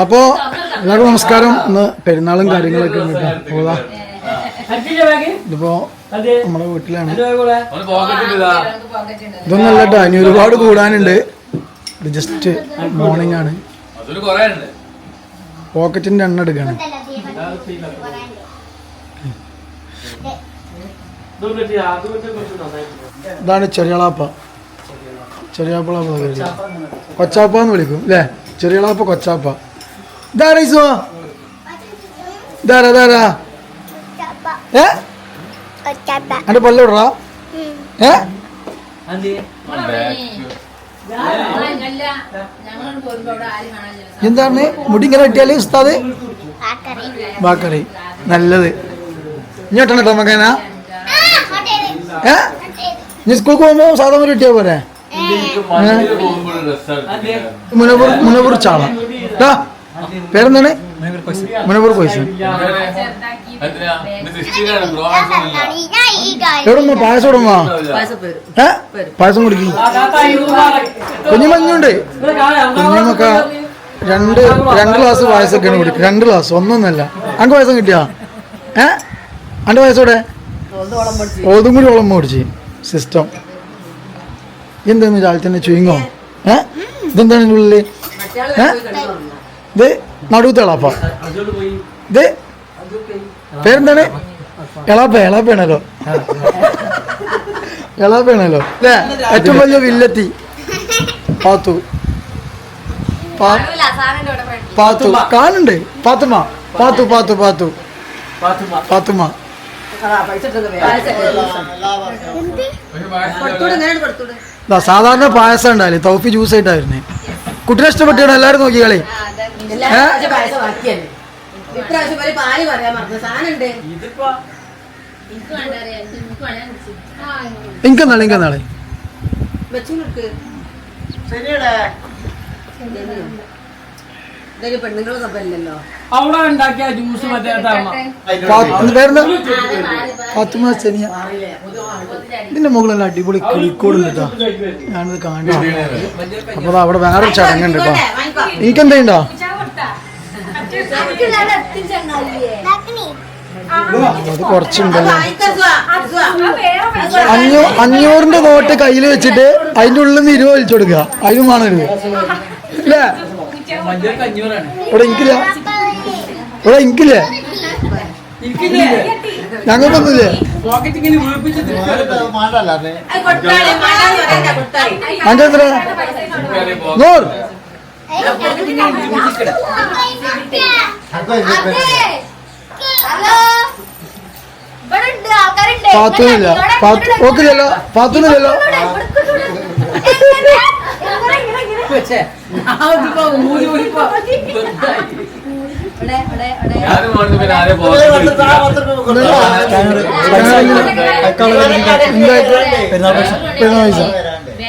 അപ്പോ എല്ലാവർക്കും നമസ്കാരം. ഇന്ന് പെരുന്നാളും കാര്യങ്ങളൊക്കെ ഇതിപ്പോ നമ്മുടെ വീട്ടിലാണ്. ഇതൊന്നല്ല കേട്ടോ. ഇനി ഒരുപാട് കൂടാനുണ്ട്. ഇത് ജസ്റ്റ് മോർണിംഗ് ആണ്. പോക്കറ്റിന്റെ എണ്ണ എടുക്കാണ്. ഇതാണ് ചെറിയളാപ്പ ചെറിയാപ്പളാപ്പ കൊച്ചാപ്പ എന്ന് വിളിക്കും അല്ലേ ചെറിയളാപ്പ കൊച്ചാപ്പ. ഇതാരാ ഇസോ ഇതാരാ ഇതാരാ? ഏ? എന്റെ പല്ല വിടറാ. ഏ? എന്താണ്? മുടി ഇങ്ങനെ കിട്ടിയാൽ ഉസ്താദ്? ബാക്കറി നല്ലത്. ഇങ്ങോട്ടാണ് കേട്ടോ മകന. ഏ? നീ സ്കൂൾക്ക് പോകുമ്പോ സാധാരണ കിട്ടിയാ പോരെ മുനവൂർ മുനവൂർ ചാള. പേരെന്താണ്? മുനവൂർ കോയ്സ് എന്തിനാ? ഇത് ക്രിസ്ത്യനാണ് ബ്രോൺസ് ഒന്നുമില്ല എവിടെ ഉമ്മ പായസം ഏ? പായസം കുടിക്കും. കുഞ്ഞുമഞ്ഞുണ്ട്. കുഞ്ഞുമൊക്കെ രണ്ട് രണ്ട് ഗ്ലാസ് പായസമൊക്കെയാണ് കുടിക്കും രണ്ട് ഗ്ലാസ് ഒന്നൊന്നല്ല. അങ്ക് പായസം കിട്ടിയാ? ഏ? അന്റെ പായസോടെ ഓതും കൂടി ഓളം മേടിച്ച് സിസ്റ്റം. എന്തെന്ന് രാവിലെ തന്നെ ചുയിങ്ങോ? ഏ? ഇതെന്താണ് ഉള്ളിൽ? ഏ? ഇത് നടുത്തളാപ്പ ഇത് പേരെന്താണ്? എളാപ്പ എളാപ്പയാണല്ലോ. എളാപ്പയാണല്ലോ. അല്ലേ? ഏറ്റവും വലിയ വില്ലത്തി. പാത്തു. പാത്തു. കാലുണ്ട്. പാത്തുമ പാത്തു പാത്തു പാത്തു. പാത്തുമ ദാ സാധാരണ പായസം ഉണ്ടാവില്ലേ? തൗഫി ജ്യൂസ് ആയിട്ടായിരുന്നേ. കുട്ടിനെ ഇഷ്ടപ്പെട്ടാണ് എല്ലാവരും നോക്കി കളി. ഇങ്ങനെ പാൽ ഇതൊരു പെണ്ണുങ്ങളെ സഭയല്ലല്ലോ അവിടെ ഉണ്ടാക്കിയ ജ്യൂസ് മറ്റേ പാത്തുമ്മ സെനിയ ഇതിന്റെ മുകളിൽ അടിപൊളി കിളിക്കോടുണ്ട് കേട്ടോ ഞാനിത് കാണാം. അപ്പൊ അവിടെ വേറെ ചടങ്ങുണ്ട് കേട്ടോ. എനിക്കെന്താ അത് കുറച്ചുണ്ടല്ലോ അഞ്ഞൂ അഞ്ഞൂറിന്റെ നോട്ട് കയ്യിൽ വെച്ചിട്ട് അതിന്റെ ഉള്ളിൽ നിന്ന് ഇരുപത് വലിച്ചു കൊടുക്കുക. അതിനും വേണം ഇവിടെ എനിക്കില്ല. ഇവിടെ എനിക്കില്ലേ. ഞങ്ങൾക്കൊന്നുമില്ലേ. അന്റെ എത്ര നൂറ്. പാത്തുനില്ല. പാത്തുനില്ലല്ലോ അതിപ്പോ ഊരി ഊരിപ്പോ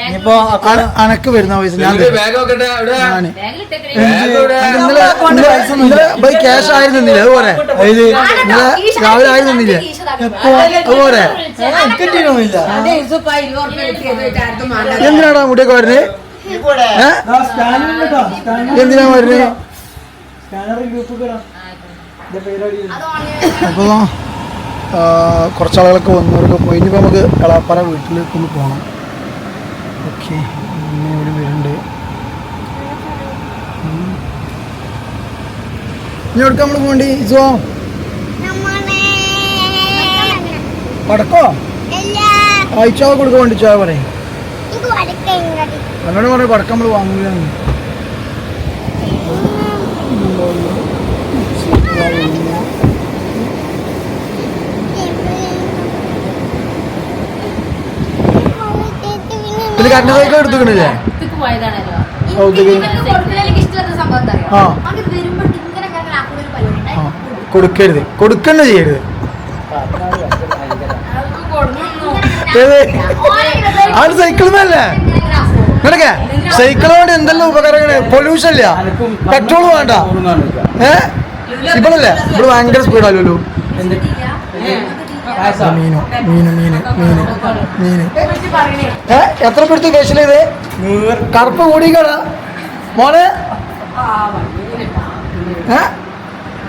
ഇനിയിപ്പോ അനക്ക് വരുന്ന പൈസ ഞാൻ ഇന്നലെ ബൈ ക്യാഷ് ആയിരുന്നില്ല അതുപോലെ ഇന്നലെ രാവിലെ ആയിരുന്നില്ല എപ്പോ? അതുപോലെ എന്തിനാടാ മുടിയൊക്കെ വരുന്നത് എന്തിനാ വരുന്നത് അപ്പോൾ കുറച്ച് ആളുകളൊക്കെ വന്നവരൊക്കെ പോയി. ഇനിയിപ്പോൾ നമുക്ക് കളാപ്പാറ വീട്ടിലേക്ക് ഒന്ന് പോകണം ഓക്കെ ഇവിടെ വരുന്നുണ്ട്. ഇനി എവിടെ നമ്മൾ പോണ്ടി ഇസോ പടക്കോ അയച്ചോ കൊടുക്കാൻ വേണ്ടി ചോ പറയും. എന്നോട് പറയും പടക്കം നമ്മൾ കറണ്ട് സൈക്കിൾ എടുത്തുക്കണില്ലേ? ആ പരിപാടി കൊടുക്കരുത്. കൊടുക്കണ്ട ചെയ്യരുത്. ഏത്? ഓനെ ആ സൈക്കിൾ മേലല്ലേ ഇങ്ങനെ ഇങ്ങനെ ആക്കും. നിനക്കെ സൈക്കിൾ കൊണ്ട് എന്തെല്ലാം ഉപകാരങ്ങൾ പൊല്യൂഷൻ ഇല്ല. പെട്രോൾ വേണ്ട. ഏ? ഇവിടല്ലേ ഇവിടെ ഭയങ്കര സ്പീഡല്ലോ മീനു മീന് മീന് മീന് മീന്. ഏ? എത്ര പെടുത്ത് കേസിലേത് കറുപ്പ് കൂടിക്കട. മോനെ. ഏ?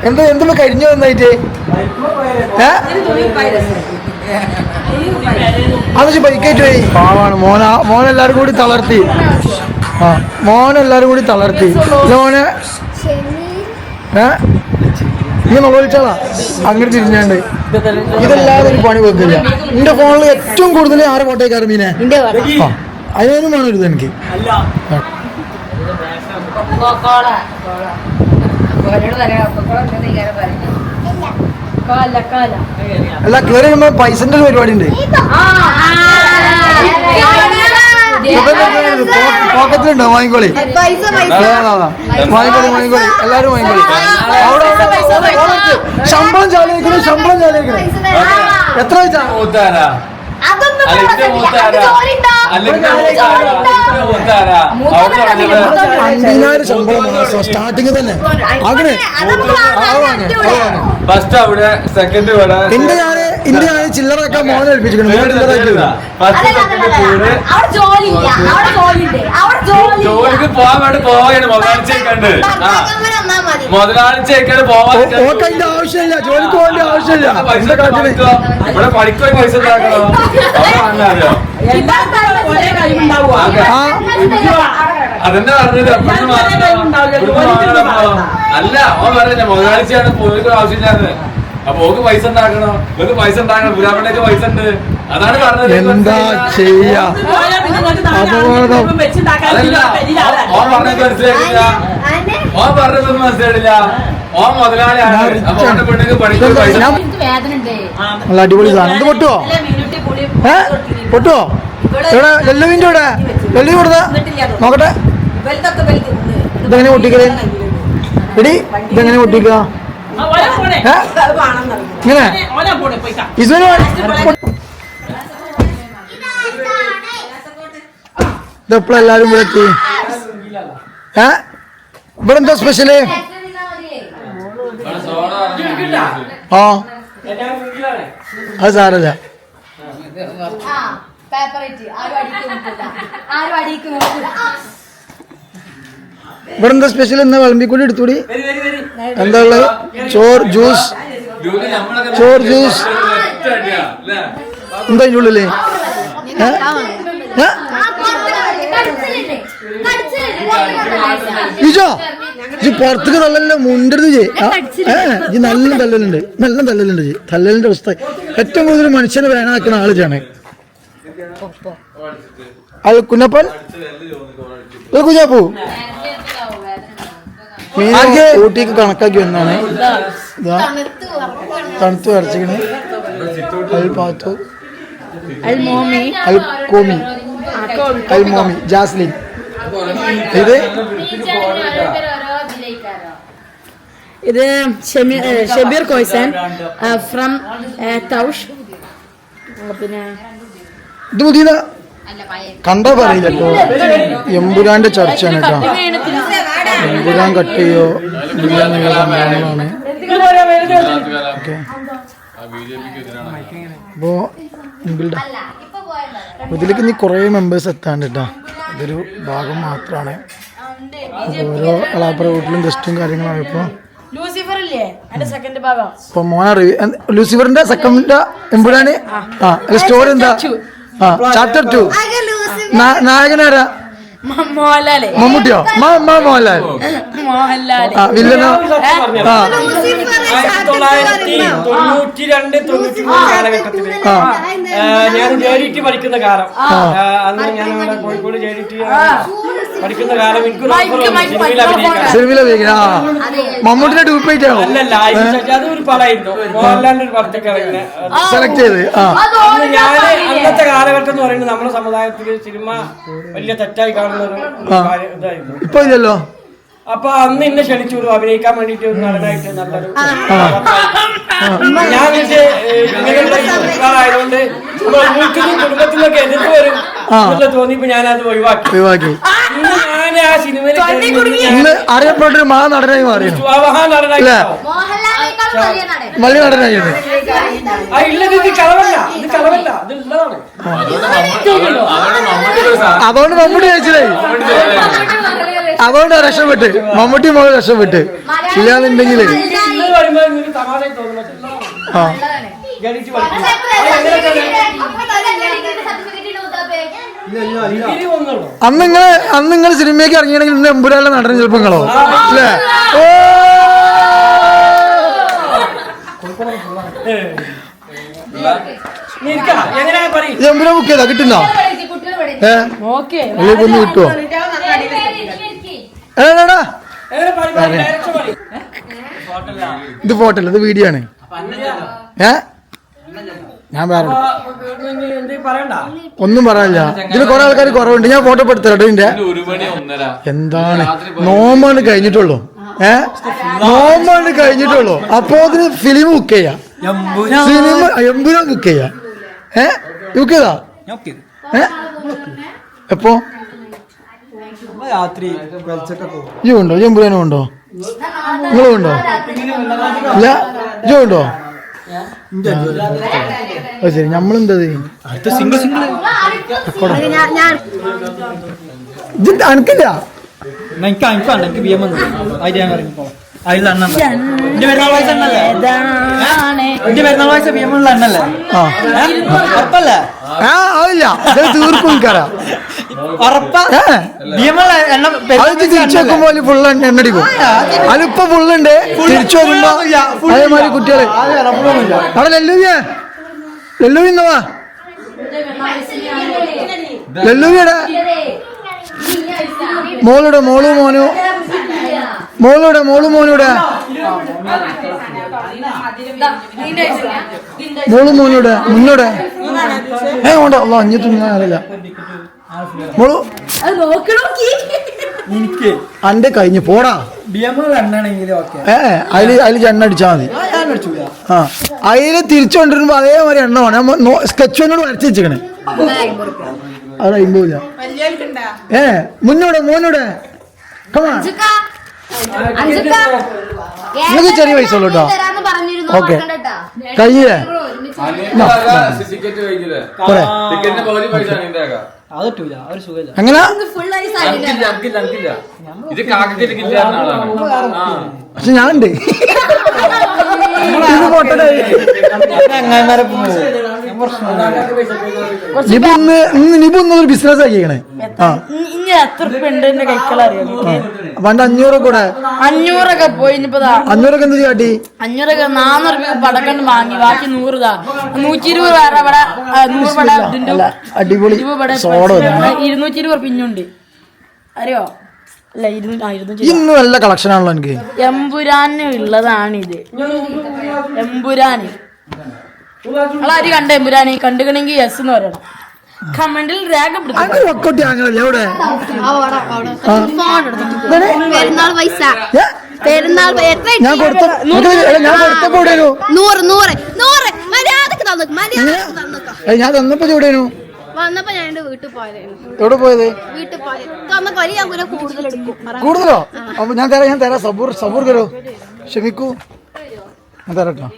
എന്താ എന്തുമ്പോ കഴിഞ്ഞു വന്നായിട്ട്? ഏ? അത് ബൈക്കേറ്റ് പോയി. പാവാണ്. മോന മോനെല്ലാരും കൂടി തളർത്തി. ആ മോനെല്ലാരും കൂടി തളർത്തി. മോനെ. ഏ? നീ നോളിച്ചാളാ അങ്ങനെ തിരിഞ്ഞാണ്ട്. ഇതല്ലാതെ ഒരു പണി വെക്കില്ല. എന്റെ ഫോണിൽ ഏറ്റവും കൂടുതൽ ആരെ കോട്ടയ്ക്കാറ് മീനെ? ആ അതിനും വേണം ഇത് എനിക്ക്. കാല കാല അല്ല കേറി കഴിയുമ്പോ പൈസന്റെ ഒരു പരിപാടി ഉണ്ട് പോക്കറ്റിലുണ്ടോ? വാങ്ങിക്കോളി. വാങ്ങിക്കോളി വാങ്ങിക്കോളി. എല്ലാരും വാങ്ങിക്കോളി. അവിടെ, അവിടെ. ശമ്പളം ചാലിക്കണം ശമ്പളം ചാലിക്കണം എത്ര വെച്ചാ? പറഞ്ഞത് ശമ്പളം മാസം സ്റ്റാർട്ടിങ് തന്നെ. അങ്ങനെ ഫസ്റ്റ് അവിടെ സെക്കൻഡ് ഇവിടെ. എന്റെ ഞാൻ എന്റെ ഞാൻ ചില്ലറൊക്കെ മോനെ ഏൽപ്പിച്ചിട്ടുണ്ട് മോനെ ചില്ലറാക്കി ഫസ്റ്റ് സെക്കൻഡ് കൂടെ. അവിടെ അവിടെ ജോലി ഉണ്ട് അവിടെ ജോലി ഇല്ല. ജോലിക്ക് പോകാൻ വേണ്ടി പോവാണ് മുതലാളിച്ചേക്കണ്ട് ആ. ഭർത്താക്കന്മാര് വന്നാ മതി മുതലാളിച്ചേക്കാണ് പോവാൻ ഓക്ക് അതിന്റെ ആവശ്യമില്ല ജോലിക്ക് പോകേണ്ട ആവശ്യമില്ല. എന്റെ ഇവിടെ പഠിക്കാൻ പൈസ അതെന്നെ പറഞ്ഞത്. അല്ല ഓ പറഞ്ഞ മുതലാളിച്ചാണ് പോയിട്ട് ആവശ്യമില്ലാന്ന്. അപ്പൊ ഓക്ക് പൈസ ഉണ്ടാക്കണം. ഓക്ക് പൈസ ഉണ്ടാക്കണം. പുരാമണിക്ക് പൈസ ഉണ്ട്. അതാണ് പറഞ്ഞത്. എന്താ ചെയ്യാ. ഓൻ പറഞ്ഞത് മനസ്സിലായില്ല ഓൻ പറഞ്ഞതൊന്നും മനസ്സിലായില്ല ഓൻ മുതലാളിയാണ്. അപ്പൊ ഓന്റെ പെണ്ണുക്ക് പണിക്ക് പൈസ നല്ല അടിപൊളി സാധനം. ഇത് പൊട്ടുവോ? ഏ? പൊട്ടുവോ? ഇവിടെ ലല്ലുവിന്റെ ഇവിടെ? ലല്ലു കൊടുത്ത നോക്കട്ടെ. ഇതെങ്ങനെ പൊട്ടിക്കൽ? എടി ഇതെങ്ങനെ പൊട്ടിക്കുക? ഇങ്ങനെ? ഇസുവിന് ഇതെപ്പോഴും എല്ലാരും ഇവിടെ എത്തി. ഏ? ഇവിടെ എന്താ സ്പെഷ്യൽ. ആ. അത് സാരല്ല ആ പേപ്പർ ആരും അടിക്ക് ആരും അടിക്ക് ഇവിടെ എന്താ സ്പെഷ്യൽ എന്നാ വിളമ്പിക്കൂലി എടുത്തൂടി. എന്താ ഉള്ളത് ചോറ് ജ്യൂസ് ചോറ് ജ്യൂസ്? എന്താ അതിന്റെ ഉള്ളിൽ? ഇജോ ഇജ് പുറത്തേക്ക് തള്ളലല്ല മുണ്ടരുത് ജി ഇജ് നല്ല തള്ളലുണ്ട് നല്ല തള്ളലുണ്ട് ജി തള്ളലിന്റെ അവസ്ഥ. ഏറ്റവും കൂടുതൽ മനുഷ്യനെ വേനാക്കുന്ന ആൾ ജാണ് അത് കുഞ്ഞപ്പൻ കുഞ്ഞാപ്പൂ മീനൊക്കെ ഊട്ടിക്ക് കണക്കാക്കി വന്നാണ് ഇതാ. തണുത്ത് വരച്ചിക്കണ് അൽ പാത്തു അൽ കോമി അൽ മോമി ജാസ്ലിൻ. ഇത്? ഇത് ഷമീർ ഷബീർ കോയ്സൻ ഫ്രം തൗഷ്. പിന്നെ ഇത് പുതിയതാ. കണ്ടാ പറയില്ല കേട്ടോ. എമ്പുരാന്റെ ചർച്ചയാണ് കേട്ടോ. എമ്പുരാൻ കട്ട് ചെയ്യോ? ഇല്ല എന്നുള്ള സംഭവങ്ങളാണ് ഓക്കെ. ആ ബിജെപിക്ക് എതിരാണ് അപ്പോ ഇതിലേക്ക് ഇനി കുറേ മെമ്പേഴ്സ് എത്താണ്ട് കേട്ടോ. ഇതൊരു ഭാഗം മാത്രമാണ് ഓരോ അളാപ്പുറ വീട്ടിലും ഗസ്റ്റും കാര്യങ്ങളാണ് ഇപ്പോൾ ലൂസിഫർ ഇല്ലേ? അതിന്റെ സെക്കൻഡ് ഭാഗം. ഇപ്പൊ മോന ലൂസിഫറിന്റെ സെക്കൻഡ് എമ്പുരാന് ആ സ്റ്റോറി എന്താ? ചാപ്റ്റർ ടു നായകനാരാ? മോഹൻലാൽ മമ്മൂട്ടിയോ? മോഹൻലാൽ. വില്ലനോ തൊള്ളായിരത്തി തൊണ്ണൂറ്റി രണ്ട് തൊണ്ണൂറ്റി മൂന്ന് കാലഘട്ടത്തിൽ. ഞാൻ ജെ ഡി ടി പഠിക്കുന്ന കാലം. അന്ന് ഞാൻ കോഴിക്കോട് ജെ ഡി ടി പഠിക്കുന്ന കാലം മമ്മൂട്ടിന്റെ ഡ്യൂപ്ലേറ്റ് ആണോ അല്ലല്ല ഇത് അതൊരു പടമായിരുന്നു. മോഹൻലാലിന്റെ ഒരു പടത്തൊക്കെ സെലക്ട് ചെയ്ത് ആ. ഞാൻ അന്നത്തെ കാലഘട്ടം എന്ന് പറയുന്നത് നമ്മുടെ സമുദായത്തിൽ സിനിമ വലിയ തെറ്റായി കാണുന്ന ഒരു ഇതായിരുന്നു. ഇപ്പൊ ഇല്ലല്ലോ? അപ്പൊ അന്ന് എന്നെ ക്ഷണിച്ചു അഭിനയിക്കാൻ വേണ്ടിട്ട് ഒരു നടനായിട്ട് നല്ലൊരു ഞാൻ ഇത് ഇങ്ങനെയുള്ള ആയതുകൊണ്ട് കുടുംബത്തിൽ നിന്നൊക്കെ എതിർത്ത് വരും തോന്നിപ്പോ തോന്നിയപ്പോ ഞാനത് ഒഴിവാക്കി. ഒഴിവാക്കി. ആ സിനിമയിൽ ഞാൻ ഇന്ന് അറിയപ്പെട്ടൊരു മഹാ നടനായി മാറിയാണ് സ്വാവഹാ നടനായി വലിയ അതുകൊണ്ട് മമ്മൂട്ടി- അതുകൊണ്ട് അതുകൊണ്ട് ഒരു രക്ഷപ്പെട്ട്. മമ്മൂട്ടി മോൾ രക്ഷപ്പെട്ട്. ഇല്ലാന്നുണ്ടെങ്കിൽ ആ. അന്ന് നിങ്ങൾ അന്ന് നിങ്ങൾ സിനിമയ്ക്ക് ഇറങ്ങിയാണെങ്കിൽ ഇന്ന് എമ്പുരാലെ നടൻ ചിലപ്പോ നിങ്ങളോ അല്ലേ? എമ്പുര നീ ഇരിക്കണം എങ്ങനെയാ പറയും ഇത് എമ്പുരാൻ ബുക്ക് ചെയ്താ? കിട്ടുന്നോ? ഏ? ഒന്ന് കിട്ടുമോ ഹോട്ടലാ ഇത് ഫോട്ടോ അല്ല ഇത് വീഡിയോ ആണ്. ഏ? ഞാൻ വേറെ പറയണ്ട? ഒന്നും പറയാനില്ല. ഇതിൽ കുറെ ആൾക്കാർ കുറവുണ്ട്. ഞാൻ ഫോട്ടോ എടുത്തരാട്ടോ ഇതിന്റെ. എന്താണ്? നോമാണ് കഴിഞ്ഞിട്ടുള്ളൂ. ഏ? നോമാണ് കഴിഞ്ഞിട്ടുള്ളൂ. അപ്പോ അതിന് ഫിലിം ബുക്ക് ചെയ്യാം. സിനിമ എമ്പുരാൻ ബുക്ക് ചെയ്യാം. ഏ? ബുക്ക് ചെയ്താ? ഏ? എപ്പോ? രാത്രി ഇജു ഉണ്ടോ? എമ്പുരാനും ഉണ്ടോ? നിങ്ങളും ഉണ്ടോ? ഇല്ല. ഇജോ ഉണ്ടോ? ശരി നമ്മളെന്താ അടുത്ത സിംഗിൾ സിംഗിൾ എനിക്ക് അനിക്കാണ് എനിക്ക് ബി എം അതിൽ ഞാൻ ഇറങ്ങിപ്പോ അതിൽ എന്റെ പെരുന്നാൾ വായിച്ച എണ്ണല്ലേ എന്റെ പെരുന്നാൾ ഉറപ്പല്ലേ? ആ അതില്ല. തീർക്കും തിരിച്ചു വെക്കുമ്പോൾ ഫുള്ള് എണ്ണടിക്കും അതിപ്പോ ഫുള്ളുണ്ട് തിരിച്ചു വരുമ്പോ അതേമാതിരി കുട്ടികൾ. അവിടെ ലല്ലൂവിയെ? ലല്ലൂവി എന്നവാ ലല്ലൂവിയുടെ മോളുടെ മോളു മോനു. മോളുടെ മോളു മോനൂടെ. മോളു മോനൂടെ മുന്നൂടെ. ഏ ഉണ്ടോ അല്ല അഞ്ഞൂറ്റി ഞാൻ അറിയില്ല. മോളു. അന്റെ കഴിഞ്ഞു പോടാ. ഏ അതിൽ അതിൽ എണ്ണ അടിച്ചാ മതി. ആ അതിൽ തിരിച്ചു കൊണ്ടിരുമ്പോ അതേമാതിരി എണ്ണ വേണം. സ്കെച്ച് എന്നോട് വരച്ച് വെച്ചേക്കണേ. അത് അയിമ്പില്ല ഏ മുന്നോടെ മോനോടെ. കമാ നിങ്ങൾക്ക് ചെറിയ കേട്ടോ. ഓക്കെ. ഞാനുണ്ട് പൈസ എങ്ങനെ? ഇത് കാക്കയ്ക്ക് ടിക്കറ്റ് തരുന്ന ആളാണ് പക്ഷെ ഞാൻ ഉണ്ട് ഇത് പൊട്ടണേ അങ്ങന്മാരെ പോകും നിബു ഇന്ന് ഇന്ന് ബിസിനസ് ആക്കിക്കണേ പണ്ട് അഞ്ഞൂറ് കൂടെ അഞ്ഞൂറൊക്കെ പോയി അഞ്ഞൂറൊക്കെ എന്ത് കാട്ടി അഞ്ഞൂറൊക്കെ നാന്നൂറ് രൂപ പടക്കണ്ട് വാങ്ങി ബാക്കി നൂറ് നൂറ്റി ഇരുപത് വേറെ ഇവിടെ നൂറ് പട അടിപൊളി ഇരുന്നൂറ്റി ഇരുപത് പിന്നുണ്ട് അറിയോ? ഇന്ന് നല്ല കളക്ഷൻ ആണല്ലോ എനിക്ക്. എമ്പുരാന് ഉള്ളതാണിത്. എമ്പുരാന്. നിങ്ങളാര് കണ്ട എമ്പുരാന്? കണ്ടുകണെങ്കിൽ യെസ് എന്ന് പറയണം. കമന്റിൽ രേഖപ്പെടുത്തും ഞാൻ തന്നപ്പോ എവിടെയായിരുന്നു? വന്നപ്പോ ഞാൻ എന്റെ വീട്ടിൽ പോയതായിരുന്നു എവിടെ പോയത്? വീട്ടിൽ പോയത്. തന്ന കൊലി ഞാൻ കൂടെ കൂടുതൽ എടുക്കും. കൂടുതലോ? അപ്പൊ ഞാൻ തരാം ഞാൻ തരാം. സബൂർ സബൂർ കരോ ക്ഷമിക്കൂ ഞാൻ തരാം കേട്ടോ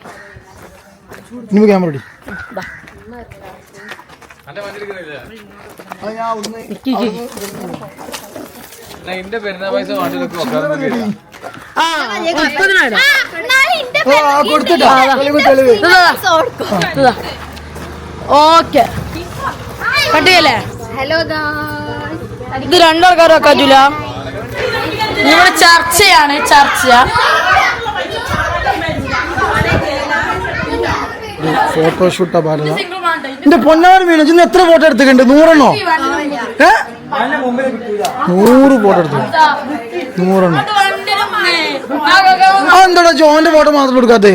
ഇനി ക്യാമറ ഇടി എന്റെ വണ്ടി എടുക്കുന്നില്ല ഞാൻ ഒന്ന് പെരുന്നാൾ പൈസ ആ കട്ടിയല്ലേ ഹലോ ഇത് രണ്ടാൾക്കാരും ഒക്കെ പറ്റൂല. ഇവിടെ ചർച്ചയാണ് ചർച്ച. ഫോട്ടോഷൂട്ടാ ഭാരത എന്റെ പൊന്നാട് മീനു ഇന്ന് എത്ര ഫോട്ടോ എടുത്തിട്ടുണ്ട്? നൂറെണ്ണോ? ഏ? നൂറ് ഫോട്ടോ എടുത്തു നൂറെണ്ണം. അതെന്താടാ ജോന്റെ ഫോട്ടോ മാത്രം എടുക്കാത്തേ?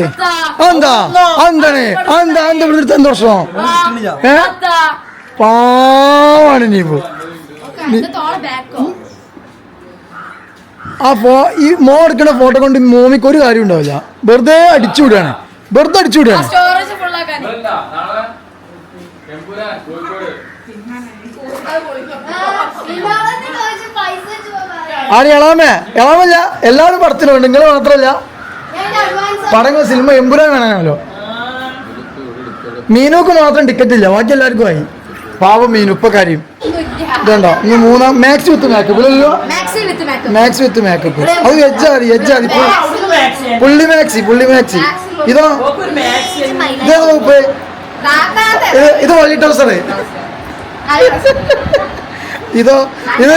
അതെന്താ? അതെന്താണ്? അതെന്താ? എന്താ ഇവിടെ എടുത്ത എന്താ പ്രശ്നം? ഏ? പാവാണ് ഇനിയിപ്പോ ആ ഫോ ഈ മോ എടുക്കുന്ന ഫോട്ടോ കൊണ്ട് മോമിക്ക് ഒരു കാര്യം ഉണ്ടാവില്ല. വെറുതെ അടിച്ചു വിടുകയാണ്. വെറുതെ അടിച്ചു വിടുകയാണ്. ആര് എളാമേ എളാമല്ല എല്ലാവരും പടത്തിലുണ്ട്. നിങ്ങൾ മാത്രമല്ല പടങ്ങൾ സിനിമ എമ്പുരാൻ കാണാനല്ലോ മീനോക്ക് മാത്രം ടിക്കറ്റ് ഇല്ല. ബാക്കി എല്ലാവർക്കും ആയി. പാവം മീൻ ഉപ്പ കാര്യം ഇതുണ്ടോ? ഇനി മൂന്നാം മാക്സ് വിത്ത് മേക്കപ്പ് ഇല്ലല്ലോ മാക്സ് വിത്ത് മേക്കപ്പ് അത് മതി വെജാതി പുള്ളി മാക്സി പുള്ളി മാക്സി ഇതോ? ഇതാ ഉപ്പ്? ഇത് ഇത് ട്രൗസറ് ഇതോ? ഇത്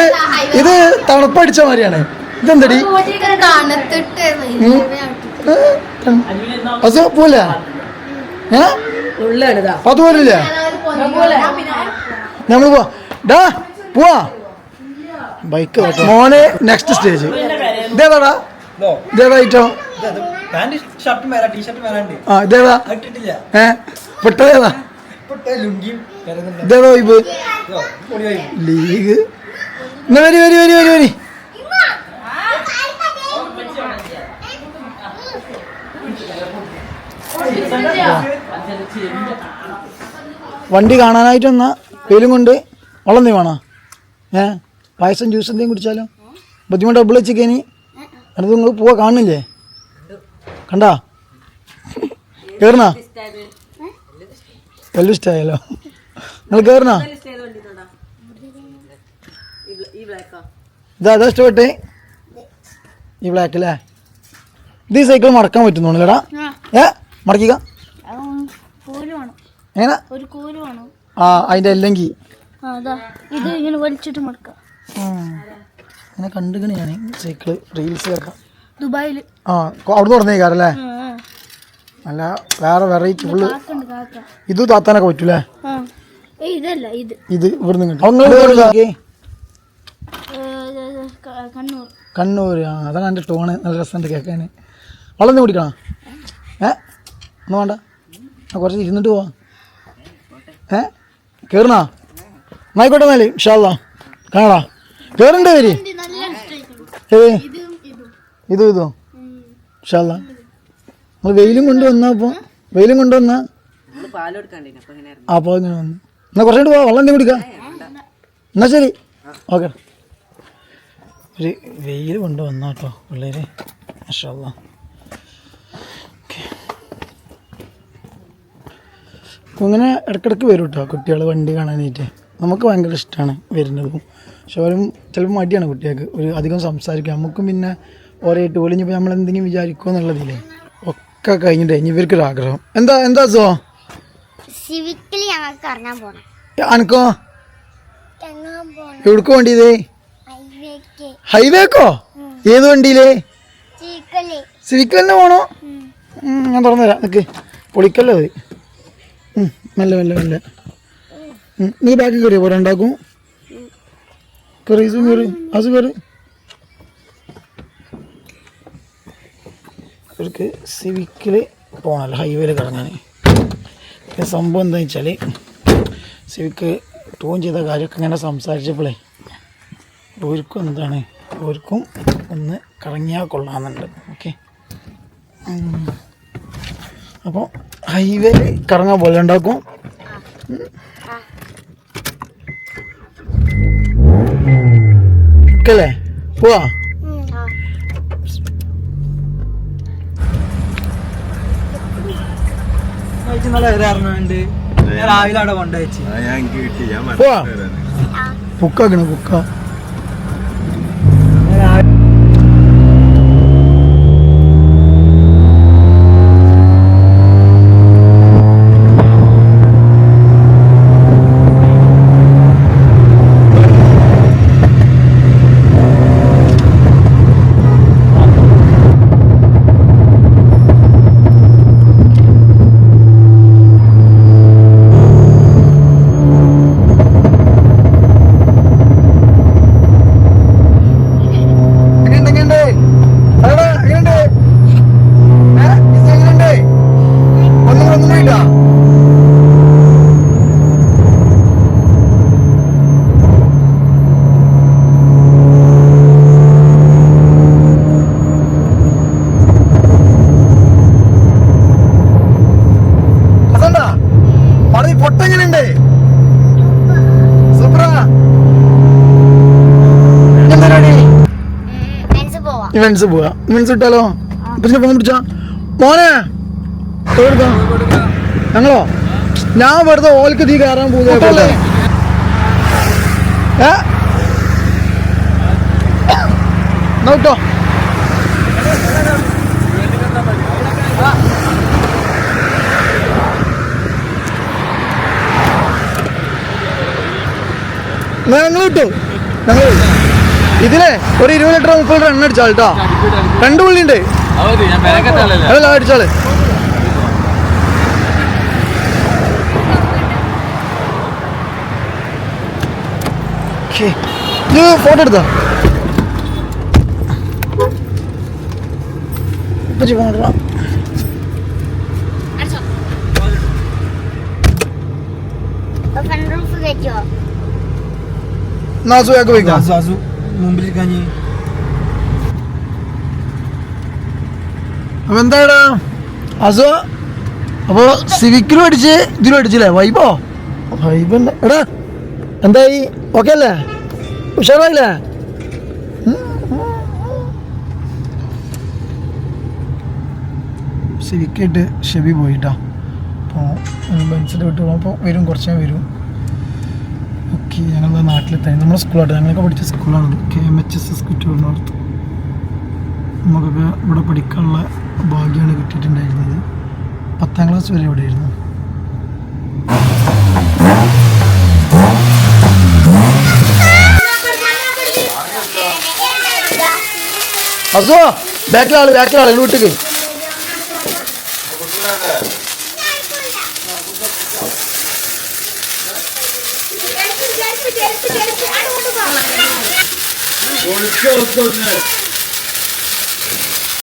ഇത് തണുപ്പടിച്ച മാതിരിയാണ്. ഇതെന്തടി? അത് പോലെ ഏ? അതുപോലില്ല നമ്മൾ പോവാ. ഡാ പോവാ. ബൈക്ക് മോനെ നെക്സ്റ്റ് സ്റ്റേജ് ഇതേതാടാ? ഇതേതാ ഐറ്റം ആ ഇതേതാ? ഏ പെട്ടതേതാ? ഇതേതാ പൊളിയായി. ലീഗ്. എന്നാ വരി വരി വരി വരി വരി. വണ്ടി കാണാനായിട്ട് വന്ന വെയിലും കൊണ്ട് വെള്ളം നീ വേണോ? ഏ? പായസം ജ്യൂസ് എന്തെങ്കിലും കുടിച്ചാലോ? ബുദ്ധിമുട്ട് ഡബിൾ വെച്ചിക്കേനി അടുത്ത് നിങ്ങൾ പോവാ കാണില്ലേ കണ്ടാ? കേറണ വലിയ ഇഷ്ടമായല്ലോ നിങ്ങൾ കേറണ ഇതാ അതാ ഇഷ്ടപ്പെട്ടെ? ഈ ബ്ലാക്ക് അല്ലേ ഇത് ഈ സൈക്കിൾ മടക്കാൻ പറ്റുന്നുണ്ടല്ലേടാ ഏ? മടക്കിക്കാം. എങ്ങനെ? ഒരു കൂൽ വേണം. ആ അതിന്റെ അല്ലെങ്കിൽ ഇത് ഇങ്ങനെ വലിച്ചിട്ട് മടക്കാം. അങ്ങനെ കണ്ടുകണി ഞാൻ സൈക്കിൾ റീൽസ് കേൾക്കാം. ദുബായിൽ. ആ അവിടുന്ന് തുടങ്ങിയേക്കാറല്ലേ അല്ല? വേറെ വെറൈറ്റി ഫുള്ള് ഇത് താത്താനൊക്കെ പറ്റൂലേ? ഇതല്ല ഇത്. ഇത് ഇവിടുന്ന് കിട്ടും. കണ്ണൂർ. കണ്ണൂർ ആ അതാണ് എന്റെ ടോണ് നല്ല രസമുണ്ട് കേൾക്കാൻ വെള്ളം കുടിക്കണോ കുടിക്കണം? ഏ? ഒന്നും വേണ്ട. കുറച്ച് ഇരുന്നിട്ട് പോവാ. ഏ? കയറണോ ആയിക്കോട്ടെ എന്നാൽ ഇഷാല്ല കാണാ. കയറണ്ടേ വരി നല്ല ഏ ഇതും ഇതും ഇഷാല്ല നമ്മൾ വെയിലും കൊണ്ട് വന്നാ അപ്പോൾ വെയിലും കൊണ്ട് വന്നാ ആ അപ്പോൾ ഇങ്ങനെ വന്നു. എന്നാ കുറച്ചുകൂടി പോവാ വെള്ളം എന്തെങ്കിലും കുടിക്കാം. എന്നാ ശരി. ഓക്കെ. ഒരു വെയിൽ കൊണ്ട് വന്നാട്ടോ പിള്ളേര്. മാഷാല്ലാ അപ്പോൾ ഇടക്കിടക്ക് ഇടയ്ക്കിടയ്ക്ക് വരും കേട്ടോ കുട്ടികൾ വണ്ടി കാണാനായിട്ട്. നമുക്ക് ഭയങ്കര ഇഷ്ടമാണ് വരുന്നതും. പക്ഷെ അവരും ചിലപ്പോൾ മടിയാണ് കുട്ടികൾക്ക്. ഒരു അധികം സംസാരിക്കുക നമുക്കും പിന്നെ ഓരോ ഇനിയിപ്പോൾ നമ്മൾ എന്തെങ്കിലും വിചാരിക്കുമോ എന്നുള്ളതില്ലേ. ഒക്കെ കഴിഞ്ഞിട്ട് ഇനി ഇവർക്കൊരു ആഗ്രഹം എന്താ എന്താ സോ സിവിക്കിൽ ഞങ്ങൾക്ക് ഇറങ്ങാൻ പോണം. അനക്കോ? എവിടെ എവിടേക്ക് വേണ്ടിയതേ ഹൈവേക്ക് ഏത് വണ്ടിയിലേ? സിവിക്കലിന് പോണോ? ഞാൻ തുറന്നുതരാം. നിക്ക്. പൊളിക്കല്ലോ അത്? മെല്ലെ മെല്ലെ മെല്ലെ. നീ ബാക്കി കയറി പോലെ ഉണ്ടാക്കും. കയറി ഇസും കയറി അസു കയറി ഇവർക്ക് സിവിക്കിൽ പോകണല്ലോ ഹൈവേയിൽ കിടങ്ങാൻ സംഭവം എന്താ വെച്ചാൽ സിവിക്ക് ടൂൺ ചെയ്ത കാര്യമൊക്കെ ഇങ്ങനെ സംസാരിച്ചപ്പോഴേ ഓർക്കും എന്താണ് ഓർക്കും ഒന്ന് കറങ്ങിയാൽ കൊള്ളാമെന്നുണ്ട്. ഓക്കെ? അപ്പോൾ ഹൈവേ കറങ്ങാൻ പോലെ ഉണ്ടാക്കും. ഓക്കെ അല്ലേ? പോവാ. നല്ല ഇറങ്ങുന്നുണ്ട് ഞാൻ രാവിലെ അവിടെ കൊണ്ടുവച്ചു പുക്കാ. ബുക്കാക്കണ ബുക്ക എങ്ങനെയുണ്ട് എങ്ങനെയുണ്ട് അതെടാ, എങ്ങനെയുണ്ട് ഏ? ഇത് എങ്ങനെയുണ്ട് ഒന്നും ഒന്നും പോയില്ല ഹസണ്ടാ പറയ് പൊട്ടെങ്ങനെയുണ്ട് സൂപ്പറാ എന്താ പരിപാടി മെൻസ് പോവാം ഇവൻസ് പോവാ. ഇവൻസ് ഇട്ടാലോ? പിന്നെ ഫോൺ പിടിച്ചാ. മോനെ ഞങ്ങളോ? ഞാൻ വെറുതെ ഓൽക്ക് തീ കയറാൻ പോകുന്നേ ഏ? നോട്ടോ ഞങ്ങൾ കിട്ടും ഞങ്ങൾ ഇതിലെ ഒരു ഇരുപത് ലിറ്റർ മുപ്പത് ലിറ്റർ എണ്ണ അടിച്ചാൽ കേട്ടോ രണ്ട് പുള്ളി ഉണ്ട് അതല്ല അടിച്ചാൾ. ഓക്കേ. ഇത് ഫോട്ടോ എടുത്താ? ഇപ്പൊ ഫോട്ടോ എടുക്കാം സൺറൂഫ് മുമ്പിൽ കഞ്ഞി അപ്പൊ എന്താടാ അസോ അപ്പോ സിവിക്കിലും അടിച്ച് ഇതിലും അടിച്ചില്ലേ വൈബോ? വൈബ് എടാ എന്തായി? ഓക്കെ അല്ലേ? ഉഷാറായില്ലേ? സിവിക്കായിട്ട് ഷെബി പോയിട്ടാ. അപ്പോൾ ബെൻസിന്റെ വിട്ട് പോകുമ്പോൾ വരും കുറച്ച് വരും. ഓക്കെ ഞങ്ങളുടെ നാട്ടിലെത്താൻ. നമ്മുടെ സ്കൂളായിട്ട് ഞങ്ങളൊക്കെ പഠിച്ച സ്കൂളാണ് K M H S S കുറ്റൂരിനടുത്ത് നമുക്കൊക്കെ ഇവിടെ പഠിക്കാനുള്ള ഭാഗ്യമാണ് കിട്ടിയിട്ടുണ്ടായിരുന്നത്. പത്താം ക്ലാസ് വരെ ഇവിടെയായിരുന്നു അസോ ബാക്കിലാൾ ബാക്കിലാൾ shows, doesn't?